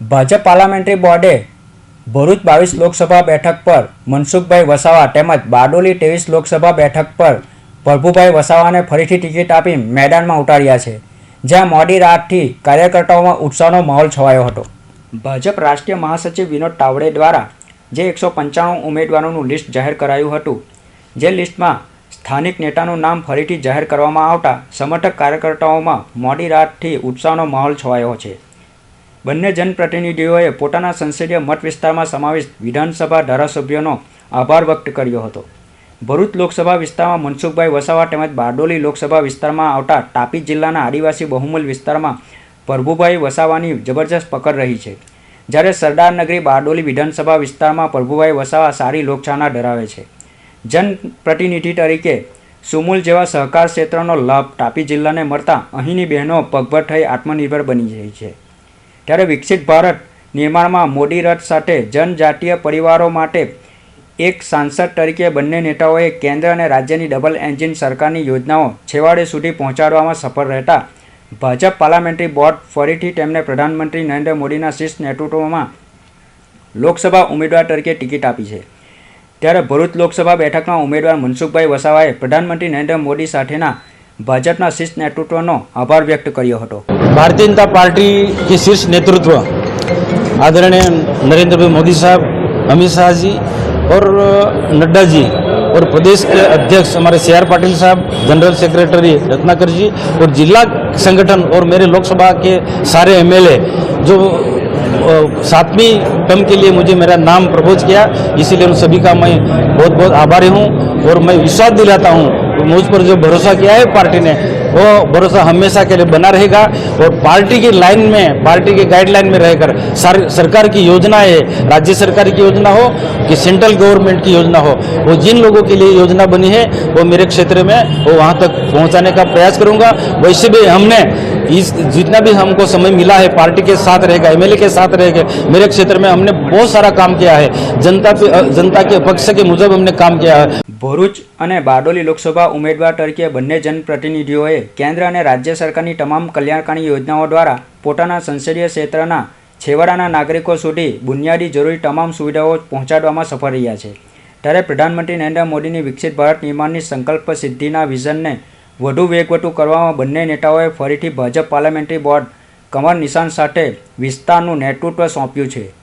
Bhajap parliamentary બોર્ડે ભરૂચ બાવીસ લોકસભા બેઠક પર મનસુખભાઈ વસાવા તેમજ બારડોલી ત્રેવીસ લોકસભા બેઠક પર પ્રભુભાઈ વસાવાને ફરીથી ટિકિટ આપી મેદાનમાં ઉતાર્યા છે, જ્યાં મોડી રાતથી કાર્યકર્તાઓમાં ઉત્સાહનો માહોલ છવાયો હતો. ભાજપ રાષ્ટ્રીય મહાસચિવ વિનોદ તાવડે દ્વારા જે એકસો પંચાણું ઉમેદવારોનું લિસ્ટ જાહેર કરાયું હતું, જે લિસ્ટમાં સ્થાનિક નેતાનું નામ ફરીથી જાહેર કરવામાં આવતા સમર્થક કાર્યકર્તાઓમાં મોડી રાતથી ઉત્સાહનો માહોલ છવાયો છે. બંને જનપ્રતિનિધિઓએ પોતાના સંસદીય મત વિસ્તારમાં સમાવિષ્ટ વિધાનસભા ધારાસભ્યોનો આભાર વ્યક્ત કર્યો હતો. ભરૂચ લોકસભા વિસ્તારમાં મનસુખભાઈ વસાવા તેમજ બારડોલી લોકસભા વિસ્તારમાં આવતા તાપી જિલ્લાના આદિવાસી બહુમૂલ વિસ્તારમાં પ્રભુભાઈ વસાવાની જબરજસ્ત પકડ રહી છે. જ્યારે સરદારનગરી બારડોલી વિધાનસભા વિસ્તારમાં પ્રભુભાઈ વસાવા સારી લોકછાના ધરાવે છે. જનપ્રતિનિધિ તરીકે સુમૂલ જેવા સહકાર ક્ષેત્રનો લાભ તાપી જિલ્લાને મળતા અહીંની બહેનો પગભર થઈ આત્મનિર્ભર બની રહી છે. ત્યારે વિકસિત ભારત નિર્માણમાં મોદી રથ સાથે જનજાતીય પરિવારો માટે એક સાંસદ તરીકે બંને નેતાઓએ કેન્દ્ર અને રાજ્યની ડબલ એન્જિન સરકારની યોજનાઓ છેવાડે સુધી પહોંચાડવામાં સફળ રહેતા ભાજપ પાર્લામેન્ટરી બોર્ડ ફરીથી તેમને પ્રધાનમંત્રી નરેન્દ્ર મોદીના શીર્ષ નેતૃત્વમાં લોકસભા ઉમેદવાર તરીકે ટિકિટ આપી છે. ત્યારે ભરૂચ લોકસભા બેઠકના ઉમેદવાર મનસુખભાઈ વસાવાએ પ્રધાનમંત્રી નરેન્દ્ર મોદી સાથેના ભાજપના શીર્ષ નેતૃત્વનો આભાર વ્યક્ત કર્યો હતો भारतीय जनता पार्टी के शीर्ष नेतृत्व आदरणीय नरेंद्र भाई मोदी साहब अमित शाह जी और नड्डा जी और प्रदेश के अध्यक्ष हमारे सी आर पाटिल साहब जनरल सेक्रेटरी रत्नाकर जी और जिला संगठन और मेरे लोकसभा के सारे एमएलए जो अ, सातवीं टर्म के लिए मुझे मेरा नाम प्रपोज किया इसीलिए उन सभी का मैं बहुत बहुत आभारी हूँ और मैं विश्वास दिलाता हूँ मुझ पर जो भरोसा किया है पार्टी ने वो भरोसा हमेशा के लिए बना रहेगा और पार्टी की लाइन में पार्टी के गाइडलाइन में रहकर सर, सरकार की योजनाएँ राज्य सरकार की योजना हो कि सेंट्रल गवर्नमेंट की योजना हो वो जिन लोगों के लिए योजना बनी है वो मेरे क्षेत्र में वो वहाँ तक पहुँचाने का प्रयास करूँगा। वैसे भी हमने इस जितना भी हमको समय मिला है पार्टी के साथ रहेगा एमएलए के साथ रहेगा मेरे क्षेत्र में हमने बहुत सारा काम किया है। जनता पे जनता के पक्ष के मुजब हमने काम किया है। ભરૂચ અને બારડોલી લોકસભા ઉમેદવાર તરીકે બંને જનપ્રતિનિધિઓએ કેન્દ્ર અને રાજ્ય સરકારની તમામ કલ્યાણકારી યોજનાઓ દ્વારા પોતાના સંસદીય ક્ષેત્રના છેવાડાના નાગરિકો સુધી બુનિયાદી જરૂરી તમામ સુવિધાઓ પહોંચાડવામાં સફળ રહ્યા છે. ત્યારે પ્રધાનમંત્રી નરેન્દ્ર મોદીની વિકસિત ભારત નિર્માણની સંકલ્પ સિદ્ધિના વિઝનને વધુ વેગવટું કરવામાં બંને નેતાઓએ ફરીથી ભાજપ પાર્લામેન્ટરી બોર્ડ કમર નિશાન સાથે વિસ્તારનું નેતૃત્વ સોંપ્યું છે.